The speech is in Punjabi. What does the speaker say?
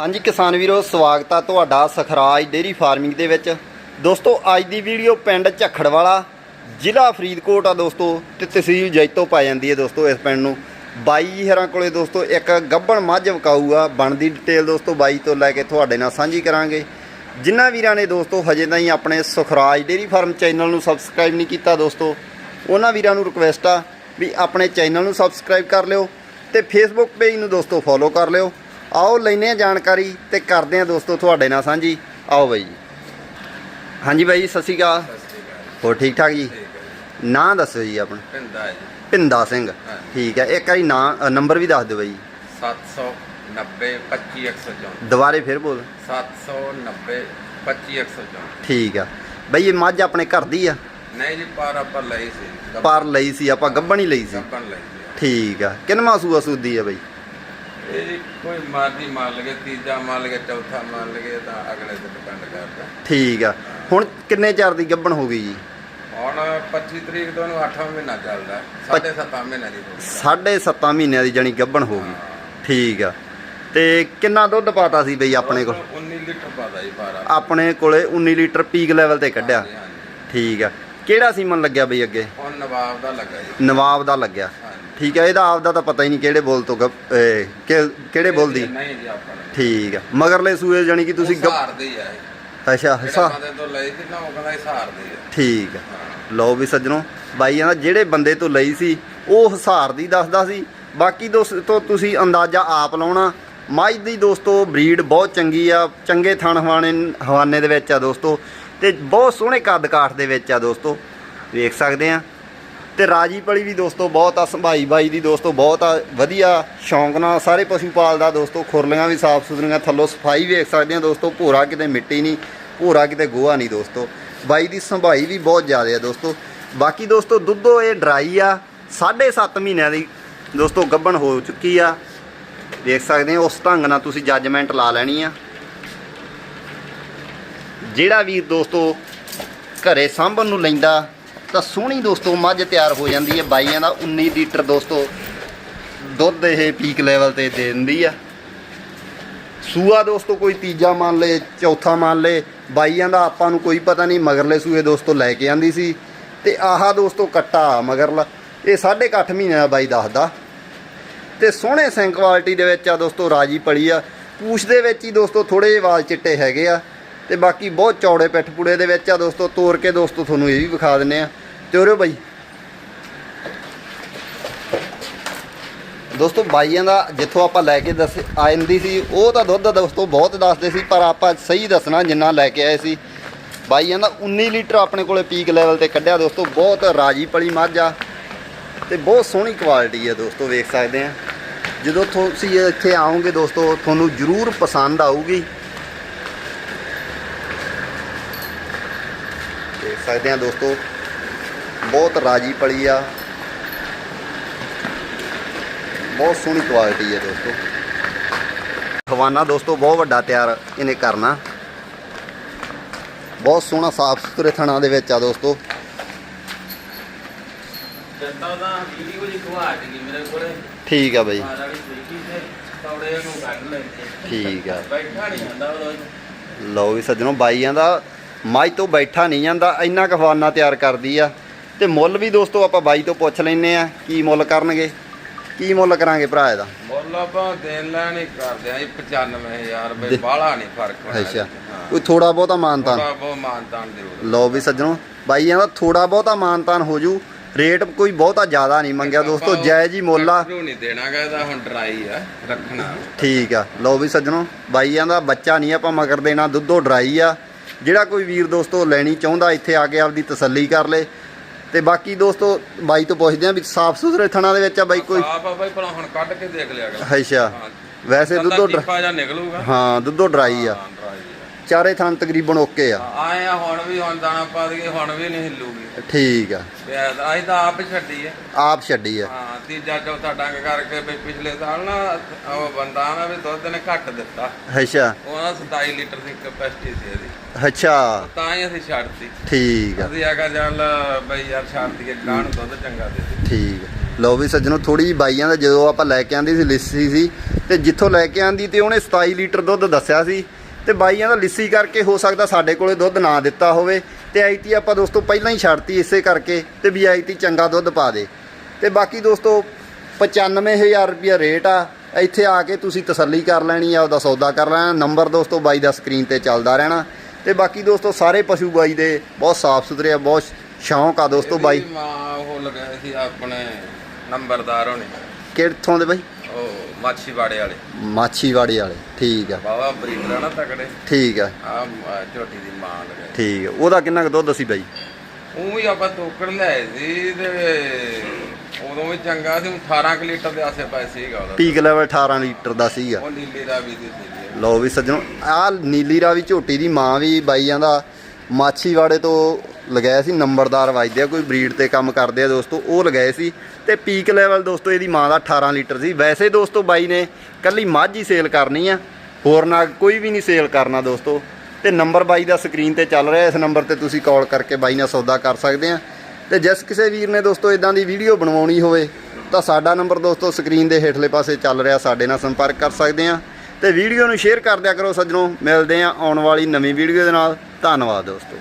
ਹਾਂਜੀ ਕਿਸਾਨ ਵੀਰੋ, ਸਵਾਗਤ ਆ ਤੁਹਾਡਾ ਸਖਰਾਜ ਡੇਰੀ ਫਾਰਮਿੰਗ ਦੇ ਵਿੱਚ। ਦੋਸਤੋ, ਅੱਜ ਦੀ ਵੀਡੀਓ ਪਿੰਡ ਝੱਖੜ ਵਾਲਾ ਜ਼ਿਲ੍ਹਾ ਫਰੀਦਕੋਟ ਆ ਦੋਸਤੋ, ਤੇ ਤਹਿਸੀਲ ਜੈਤੋ ਪਾ ਜਾਂਦੀ ਹੈ ਦੋਸਤੋ ਇਸ ਪਿੰਡ ਨੂੰ। ਬਾਈ ਜੀ ਹਰਾਂ ਕੋਲੇ ਦੋਸਤੋ, ਇੱਕ ਗੱਬਣ ਮੱਝ ਵਿਕਾਊ ਆ ਬਣਦੀ ਡਿਟੇਲ ਦੋਸਤੋ ਬਾਈ ਤੋਂ ਲੈ ਕੇ ਤੁਹਾਡੇ ਨਾਲ ਸਾਂਝੀ ਕਰਾਂਗੇ। ਜਿਨ੍ਹਾਂ ਵੀਰਾਂ ਨੇ ਦੋਸਤੋ ਹਜੇ ਤਾਈਂ ਆਪਣੇ ਸੁਖਰਾਜ ਡੇਰੀ ਫਾਰਮ ਚੈਨਲ ਨੂੰ ਸਬਸਕ੍ਰਾਈਬ ਨਹੀਂ ਕੀਤਾ ਦੋਸਤੋ, ਉਹਨਾਂ ਵੀਰਾਂ ਨੂੰ ਰਿਕੁਐਸਟ ਆ ਵੀ ਆਪਣੇ ਚੈਨਲ ਨੂੰ ਸਬਸਕ੍ਰਾਈਬ ਕਰ ਲਿਓ ਤੇ ਫੇਸਬੁੱਕ ਪੇਜ ਨੂੰ ਦੋਸਤੋ ਫੋਲੋ ਕਰ ਲਿਓ। ਆਓ ਲੈਨੇ ਆ ਜਾਣਕਾਰੀ ਤੇ ਕਰਦੇ ਆ ਦੋਸਤੋ ਤੁਹਾਡੇ ਨਾਲ ਸਾਂਝੀ। ਆਓ ਬਾਈ ਜੀ। ਹਾਂਜੀ ਬਾਈ ਜੀ, ਸਤਿ ਸ਼੍ਰੀ ਅਕਾਲ ਹੋਰ ਠੀਕ ਠਾਕ ਜੀ? ਨਾਂ ਦੱਸੋ ਜੀ ਆਪਣਾ। ਪਿੰਦਾ ਹੈ ਪਿੰਦਾ ਸਿੰਘ। ਠੀਕ ਹੈ ਇੱਕ ਵਾਰੀ ਨਾਂ ਨੰਬਰ ਵੀ ਦੱਸ ਦਿਓ ਬਾਈ 790 25154 ਦੁਬਾਰੇ ਫਿਰ ਬੋਲ। 790 25154 ਠੀਕ ਆ। ਬਾਈ ਇਹ ਮੱਝ ਆਪਣੇ ਘਰ ਦੀ ਆ? ਨਹੀਂ ਜੀ ਪਰ ਆਪਾਂ ਲਈ ਸੀ। ਪਰ ਲਈ ਸੀ ਆਪਾਂ ਗੱਬਣ ਹੀ ਲਈ ਸੀ। ਗੱਪਣ ਲਈ ਠੀਕ ਆ। ਕਿੰਨਵਾਂ ਸੂਆ ਸੂਦੀ ਆ ਬਾਈ? ਇਹ ਜੀ ਕੋਈ ਮਾਰਦੀ ਮਾਰ ਲਗੇ ਤੀਜਾ ਮਾਰ ਲਗੇ ਚੌਥਾ ਮਾਰ ਲਗੇ ਤਾਂ ਅਗਲੇ ਤੇ ਡਿਪੈਂਡ ਕਰਦਾ। ਠੀਕ ਆ। ਹੁਣ ਕਿੰਨੇ ਚਿਰ ਦੀ ਗੱਬਣ ਹੋ ਗਈ ਜੀ? ਹੁਣ 25 ਤਰੀਕ ਤੋਂ ਨੂੰ 8ਵਾਂ ਮਹੀਨਾ ਚੱਲਦਾ ਸਾਢੇ 7 ਮਹੀਨੇ ਦੀ ਹੋ ਗਈ। ਸਾਢੇ ਸੱਤਾਂ ਮਹੀਨਿਆਂ ਦੀ ਜਣੀ ਗੱਬਣ ਹੋ ਗਈ। ਠੀਕ ਆ। ਤੇ ਕਿੰਨਾ ਦੁੱਧ ਪਾਤਾ ਸੀ ਬਈ ਆਪਣੇ ਕੋਲ? 19 ਲੀਟਰ ਪਾਦਾ ਜੀ ਬਾਰਾ। ਆਪਣੇ ਕੋਲੇ 19 ਲੀਟਰ ਪੀਕ ਲੈਵਲ ਤੇ ਕੱਢਿਆ। ਠੀਕ ਆ। ਕਿਹੜਾ ਸੀਮਨ ਲੱਗਿਆ ਬਈ ਅੱਗੇ? ਨਵਾਬ ਦਾ ਲੱਗਾ ਜੀ। ਨਵਾਬ ਦਾ ਲੱਗਿਆ। ਠੀਕ ਆ ਇਹਦਾ ਆਪਦਾ ਤਾਂ ਪਤਾ ਹੀ ਨਹੀਂ ਕਿਹੜੇ ਬੋਲ ਤੋਂ ਗੱਭ- ਇਹ, ਕਿ- ਕਿਹੜੇ ਬੋਲ ਦੀ? ਨਹੀਂ ਜੀ ਆਪਾਂ ਨੇ। ਠੀਕ ਆ ਮਗਰਲੇ ਸੂਏ ਜਾਨੀ ਕਿ ਤੁਸੀਂ ਗੱਭ- ਹਾਰਦੇ ਹੀ ਆ ਇਹ। ਅੱਛਾ ਜਿਹੜਾ ਹਿੱਸਾ ਬੰਦੇ ਤੋਂ ਲਈ ਸੀ ਨਾ ਉਹ ਕਹਿੰਦਾ ਆ। ਠੀਕ ਆ ਹਾਂ। ਲਓ ਵੀ ਸੱਜਣੋ ਬਾਈਆਂ ਦਾ ਜਿਹੜੇ ਬੰਦੇ ਤੋਂ ਲਈ ਸੀ ਉਹ ਹਸਾਰ ਦੀ ਦੱਸਦਾ ਸੀ। ਬਾਕੀ ਦੋਸਤੋ ਤੁਸੀਂ ਅੰਦਾਜ਼ਾ ਆਪ ਲਾਉਣਾ। ਮੱਝ ਦੀ ਦੋਸਤੋ ਬਰੀਡ ਬਹੁਤ ਚੰਗੀ ਆ। ਚੰਗੇ ਥਣ ਹਵਾਨੇ ਹਵਾਨੇ ਦੇ ਵਿੱਚ ਆ ਦੋਸਤੋ। ਤੇ ਬਹੁਤ ਸੋਹਣੇ ਕੱਦ ਕਾਠ ਦੇ ਵਿੱਚ ਆ ਦੋਸਤੋ। ਵੇਖ ਸਕਦੇ ਆ। ਤੇ ਰਾਜੀ ਪਲੀ ਵੀ ਦੋਸਤੋ ਬਹੁਤ ਆ, ਸੰਭਾਈ ਬਾਈ ਦੀ ਦੋਸਤੋ ਬਹੁਤ ਆ, ਵਧੀਆ, ਸ਼ੌਂਕ ਨਾਲ ਸਾਰੇ ਪਸ਼ੂ ਪਾਲਦਾ ਦੋਸਤੋ, ਖੁਰਲੀਆਂ ਵੀ ਸਾਫ਼ ਸੁਥਰੀਆਂ, ਥੱਲੋਂ ਸਫ਼ਾਈ ਵੇਖ ਸਕਦੇ ਆ ਦੋਸਤੋ, ਭੋਰਾ ਕਿਤੇ ਮਿੱਟੀ ਨਹੀਂ, ਭੋਰਾ ਕਿਤੇ ਗੋਹਾ ਨਹੀਂ ਦੋਸਤੋ। ਬਾਈ ਦੀ ਸੰਭਾਈ ਵੀ ਬਹੁਤ ਜ਼ਿਆਦਾ ਆ ਦੋਸਤੋ। ਬਾਕੀ ਦੋਸਤੋ, ਦੁੱਧੋ ਇਹ ਡਰਾਈ ਆ 7.5 ਮਹੀਨਿਆਂ ਦੀ ਦੋਸਤੋ ਗੱਭਣ ਹੋ ਚੁੱਕੀ ਆ। ਦੇਖ ਸਕਦੇ ਹੋ ਉਸ ਢੰਗ ਨਾਲ ਤੁਸੀਂ ਜੱਜਮੈਂਟ ਲਾ ਲੈਣੀ ਆ। ਜਿਹੜਾ ਵੀ ਦੋਸਤੋ ਘਰੇ ਸਾਂਭਣ ਨੂੰ ਲੈਂਦਾ ਤਾਂ ਸੋਹਣੀ ਦੋਸਤੋ ਮੱਝ ਤਿਆਰ ਹੋ ਜਾਂਦੀ ਹੈ। ਬਾਈਆਂ ਦਾ 19 ਲੀਟਰ ਦੋਸਤੋ ਦੁੱਧ ਇਹ ਪੀਕ ਲੈਵਲ ਤੇ ਦੇ ਦਿੰਦੀ ਆ। ਸੂਆ ਦੋਸਤੋ ਕੋਈ ਤੀਜਾ ਮੰਨ ਲਏ ਚੌਥਾ ਮੰਨ ਲਏ ਬਾਈਆਂ ਦਾ ਆਪਾਂ ਨੂੰ ਕੋਈ ਪਤਾ ਨਹੀਂ, ਮਗਰਲੇ ਸੂਏ ਦੋਸਤੋ ਲੈ ਕੇ ਆਂਦੀ ਸੀ। ਤੇ ਆਹਾ ਦੋਸਤੋ ਕੱਟਾ ਮਗਰਲਾ, ਇਹ 8.5 ਮਹੀਨੇ ਦਾ ਬਾਈ ਦੱਸਦਾ। ਤੇ ਸੋਹਣੇ ਸਿੰਘ ਕੁਆਲਿਟੀ ਦੇ ਵਿੱਚ ਆ ਦੋਸਤੋ ਰਾਜੀ ਪਲੀ ਆ। ਪੂਛ ਦੇ ਵਿੱਚ ਹੀ ਦੋਸਤੋ ਥੋੜੇ ਜਿਹੇ ਵਾਲ ਚਿੱਟੇ ਹੈਗੇ ਆ। ਤੇ ਬਾਕੀ ਬਹੁਤ ਚੌੜੇ ਪਿੱਠ ਪੁੜੇ ਦੇ ਵਿੱਚ ਆ ਦੋਸਤੋ ਤੋੜ ਕੇ ਦੋਸਤੋ ਤੁਹਾਨੂੰ ਇਹ ਵੀ ਵਿਖਾ ਦਿੰਨੇ ਆ। ਤੇ ਬਾਈ। ਦੋਸਤੋ, ਬਾਈਆਂ ਦਾ ਜਿੱਥੋਂ ਆਪਾਂ ਲੈ ਕੇ ਦੱਸ ਆਂਦੀ ਸੀ, ਉਹ ਤਾਂ ਦੁੱਧ ਦੋਸਤੋ ਬਹੁਤ ਦੱਸਦੇ ਸੀ, ਪਰ ਆਪਾਂ ਸਹੀ ਦੱਸਣਾ ਜਿੰਨਾ ਲੈ ਕੇ ਆਏ ਸੀ। ਬਾਈਆਂ ਦਾ 19 ਲੀਟਰ ਆਪਣੇ ਕੋਲੇ ਪੀਕ ਲੈਵਲ ਤੇ ਕੱਢਿਆ ਦੋਸਤੋ, ਬਹੁਤ ਰਾਜੀ ਪਲੀ ਮੱਝ ਆ ਤੇ ਬਹੁਤ ਸੋਹਣੀ ਕੁਆਲਿਟੀ ਆ ਦੋਸਤੋ, ਵੇਖ ਸਕਦੇ ਆ। ਜਦੋਂ ਤੁਸੀਂ ਇੱਥੇ ਆਓਗੇ ਦੋਸਤੋ, ਤੁਹਾਨੂੰ ਜ਼ਰੂਰ ਪਸੰਦ ਆਊਗੀ। ਦੇਖ ਸਕਦੇ ਆ ਦੋਸਤੋ ਬਹੁਤ ਰਾਜੀ ਪਲੀ ਆ। ਬਹੁਤ ਸੋਹਣੀ ਕੁਆਲਿਟੀ ਹੈ ਦੋਸਤੋ। ਖਵਾਨਾ ਦੋਸਤੋ ਬਹੁਤ ਵੱਡਾ ਤਿਆਰ ਇਹਨੇ ਕਰਨਾ। ਬਹੁਤ ਸੋਹਣਾ ਸਾਫ਼ ਸੁਥਰੇ ਥਣਾ ਦੇ ਵਿੱਚ ਆ ਦੋਸਤੋ। ਠੀਕ ਆ ਬਾਈ। ਠੀਕ ਆ। ਜਾਂਦਾ ਲਓ ਵੀ ਸੱਜਣੋ ਬਾਈਆਂ ਦਾ ਮੱਝ ਤੋਂ ਬੈਠਾ ਨਹੀਂ ਜਾਂਦਾ ਇੰਨਾ ਕਫਾਨਾ ਤਿਆਰ ਕਰਦੀ ਆ। ਤੇ ਮੁੱਲ ਵੀ ਦੋਸਤੋ ਆਪਾਂ ਬਾਈ ਤੋਂ ਪੁੱਛ ਲੈਨੇ ਆ ਕੀ ਮੁੱਲ ਕਰਨਗੇ। ਕੀ ਮੁੱਲ ਕਰਾਂਗੇ ਭਰਾ ਇਹਦਾ? ਮੁੱਲ ਆਪਾਂ ਦੇਣ ਲੈਣ ਹੀ ਕਰਦੇ ਆ ਜੀ 95000 ਰੁਪਏ ਬਾਹਲਾ ਨਹੀਂ ਫ਼ਰਕ ਹੋਣਾ ਅੱਛਾ। ਕੋਈ ਥੋੜਾ ਬਹੁਤਾ ਮਾਨਤਾਨ ਥੋੜਾ ਬਹੁਤ ਮਾਨਤਾਨ ਜ਼ਰੂਰ। ਲਓ ਵੀ ਸੱਜਣੋ ਬਾਈਆਂ ਦਾ ਥੋੜਾ ਬਹੁਤਾ ਮਾਨਤਾਨ ਹੋ ਜੂ ਰੇਟ ਕੋਈ ਬਹੁਤਾ ਜ਼ਿਆਦਾ ਨਹੀਂ ਮੰਗਿਆ ਦੋਸਤੋ ਜਾਇਜ਼ ਹੀ ਮੁੱਲ ਨਹੀਂ ਦੇਣਾਗਾ ਇਹਦਾ ਹੁਣ ਡਰਾਈ ਆ ਰੱਖਣਾ। ਠੀਕ ਆ। ਲਓ ਵੀ ਸੱਜਣੋ ਬਾਈਆਂ ਦਾ ਬੱਚਾ ਨਹੀਂ ਆਪਾਂ ਮਗਰ ਦੇਣਾ ਦੁੱਧੋ ਡਰਾਈ ਆ। ਜਿਹੜਾ ਕੋਈ ਵੀਰ ਦੋਸਤੋ ਲੈਣੀ ਚਾਹੁੰਦਾ ਇੱਥੇ ਆ ਕੇ ਆਪਦੀ ਤਸੱਲੀ ਕਰ ਲੇ। ਤੇ ਬਾਕੀ ਦੋਸਤੋ ਬਾਈ ਤੋਂ ਪੁੱਛਦੇ ਆ ਵੀ ਸਾਫ਼ ਸੁਥਰੇ ਥਣਾ ਦੇ ਵਿੱਚ ਆ ਬਾਈ ਕੋਈ? ਆਪ ਆ ਬਾਈ ਭਲਾ ਹੁਣ ਕੱਢ ਕੇ ਦੇਖ ਲਿਆ ਅੱਛਾ। ਵੈਸੇ ਦੁੱਧੋ ਡਰ- ਨਿਕਲੂਗਾ। ਹਾਂ ਦੁੱਧੋ ਡਰਾਈ ਆ। ਚਾਰੇ ਥਣ ਤਕਰੀਬਨ ਓਕੇ ਆ। ਆਏ ਆ ਹੁਣ ਵੀ ਹੁਣ ਦਾਣਾ ਪਾ ਦਈਏ ਹੁਣ ਵੀ ਨਹੀਂ ਹਿੱਲੂਗੀ। ਠੀਕ ਆ। ਤੇ ਅਸੀਂ ਤਾਂ ਆਪ ਹੀ ਛੱਡੀ ਆ। ਆਪ ਛੱਡੀ ਆ। ਹਾਂ ਤੀਜਾ ਚੌਥਾ ਡੰਗ ਕਰਕੇ ਵੀ ਪਿਛਲੇ ਸਾਲ ਨਾ ਉਹ ਬੰਦਾ ਨਾ ਵੀ ਦੁੱਧ ਨੇ ਘੱਟ ਦਿੱਤਾ। ਅੱਛਾ। ਉਹਨਾਂ 27 ਲੀਟਰ ਦੀ ਕਪੈਸਿਟੀ ਸੀ ਇਹਦੀ। ਅੱਛਾ। ਤਾਂ ਹੀ ਅਸੀਂ ਛੱਡਤੀ। ਠੀਕ ਆ। ਅਸੀਂ ਆਖਿਆ ਚੱਲ ਬਈ ਯਾਰ ਛੱਡ ਦਈਏ ਗਾਂ ਨੂੰ ਦੁੱਧ ਚੰਗਾ ਦੇ ਦੇ। ਠੀਕ ਆ। ਲਓ ਵੀ ਸੱਜਣੋ ਥੋੜੀ ਬਾਈਆਂ ਦਾ ਜਦੋਂ ਆਪਾਂ ਲੈ ਕੇ ਆਂਦੀ ਸੀ ਲਿੱਸੀ ਸੀ ਤੇ ਜਿੱਥੋਂ ਲੈ ਕੇ ਆਂਦੀ ਤੇ ਉਹਨੇ 27 ਲੀਟਰ ਦੁੱਧ ਦੱਸਿਆ ਸੀ। ਤੇ ਬਾਈਆਂ ਦਾ ਲਿੱਸੀ ਕਰਕੇ ਹੋ ਸਕਦਾ ਸਾਡੇ ਕੋਲੇ ਦੁੱਧ ਨਾ ਦਿੱਤਾ ਹੋਵੇ ਤੇ ਆਈਟੀ ਆਪਾਂ ਦੋਸਤੋ ਪਹਿਲਾਂ ਹੀ ਛੱਡਤੀ ਇਸੇ ਕਰਕੇ ਤੇ ਵੀ ਆਈਟੀ ਚੰਗਾ ਦੁੱਧ ਪਾ ਦੇ। ਤੇ ਬਾਕੀ ਦੋਸਤੋ 95000 ਰੁਪਿਆ ਰੇਟ ਆ, ਇੱਥੇ ਆ ਕੇ ਤੁਸੀਂ ਤਸੱਲੀ ਕਰ ਲੈਣੀ ਆ ਉਹਦਾ ਸੌਦਾ ਕਰ ਲੈਣਾ, ਨੰਬਰ ਦੋਸਤੋ ਬਾਈ ਦਾ ਸਕਰੀਨ ਤੇ ਚੱਲਦਾ ਰਹਿਣਾ। ਤੇ ਬਾਕੀ ਦੋਸਤੋ ਸਾਰੇ ਪਸ਼ੂ ਬਾਈ ਦੇ ਬਹੁਤ ਸਾਫ਼ ਸੁਥਰੇ ਆ, ਬਹੁਤ ਸ਼ੌਂਕ ਆ ਦੋਸਤੋ ਬਾਈ। ਉਹ ਲਗਾਏ ਸੀ ਆਪਣੇ ਨੰਬਰਦਾਰ ਹੋਣੇ। ਕਿੱਥੋਂ ਦੇ ਬਾਈ? ਉਹ ਮਾਛੀਵਾੜੇ ਵਾਲੇ। ਮਾਛੀਵਾੜੀ ਵਾਲੇ ਠੀਕ ਆ। ਬਾਵਾ ਬਰੀਡਰ ਆ ਨਾ ਤਕੜੇ। ਠੀਕ ਆ। ਆ ਝੋਟੀ ਦੀ ਮਾਂ ਲਗਾਏ ਠੀਕ ਆ। ਉਹਦਾ ਕਿੰਨਾ ਕੁ ਦੁੱਧ ਸੀ ਬਾਈ? ਉਹ ਵੀ ਆਪਾਂ ਤੋਕੜ ਲਿਆਏ ਸੀ ਤੇ ਉਦੋਂ ਵੀ ਚੰਗਾ ਸੀ 18 ਕੁ ਲੀਟਰ ਦੇ ਆਸੇ ਪਾਸੇ ਸੀਗਾ ਉਹਦਾ। ਪੀਕ ਲੈਵਲ 18 ਲੀਟਰ ਦਾ ਸੀਗਾ। ਉਹ ਨੀਲੀ ਦਾ ਵੀ ਦੀ ਸੀ। ਲਓ ਵੀ ਸੱਜਣੋ ਆ ਨੀਲੀ ਰਾਵੀ ਝੋਟੀ ਦੀ ਮਾਂ ਵੀ ਬਾਈਆਂ ਦਾ ਮਾਛੀਵਾੜੇ ਤੋਂ ਲਗਾਇਆ ਸੀ, ਨੰਬਰਦਾਰ ਵੱਜਦੇ ਆ, ਕੋਈ ਬਰੀਡ ਤੇ ਕੰਮ ਕਰਦੇ ਆ ਦੋਸਤੋ, ਉਹ ਲਗਾਏ ਸੀ। ਤੇ ਪੀਕ ਲੈਵਲ ਦੋਸਤੋ, ਇਹਦੀ ਮਾਂ ਦਾ 18 ਲੀਟਰ ਸੀ। ਵੈਸੇ ਦੋਸਤੋ ਬਾਈ ਨੇ ਕੱਲੀ ਮੱਝ ਹੀ ਸੇਲ ਕਰਨੀ ਆ। ਹੋਰ ਨਾ ਕੋਈ ਵੀ ਨਹੀਂ ਸੇਲ ਕਰਨਾ ਦੋਸਤੋ। ਤੇ ਨੰਬਰ ਬਾਈ ਦਾ ਸਕਰੀਨ ਤੇ ਚੱਲ ਰਿਹਾ, ਇਸ ਨੰਬਰ ਤੇ ਤੁਸੀਂ ਕਾਲ ਕਰਕੇ ਬਾਈ ਨਾਲ ਸੌਦਾ ਕਰ ਸਕਦੇ ਆ। ਤੇ ਜਿਸ ਕਿਸੇ ਵੀਰ ਨੇ ਦੋਸਤੋ ਇਦਾਂ ਦੀ ਵੀਡੀਓ ਬਣਵਾਉਣੀ ਹੋਵੇ, ਤਾਂ ਸਾਡਾ ਨੰਬਰ ਦੋਸਤੋ ਸਕਰੀਨ ਦੇ ਹੇਠਲੇ ਪਾਸੇ ਚੱਲ ਰਿਹਾ, ਸਾਡੇ ਨਾਲ ਸੰਪਰਕ ਕਰ ਸਕਦੇ ਆ। ਤੇ ਵੀਡੀਓ ਨੂੰ ਸ਼ੇਅਰ ਕਰ ਦਿਆ ਕਰੋ ਸੱਜਣੋ। ਮਿਲਦੇ ਆ ਆਉਣ ਵਾਲੀ ਨਵੀਂ ਵੀਡੀਓ ਦੇ ਨਾਲ। ਧੰਨਵਾਦ ਦੋਸਤੋ।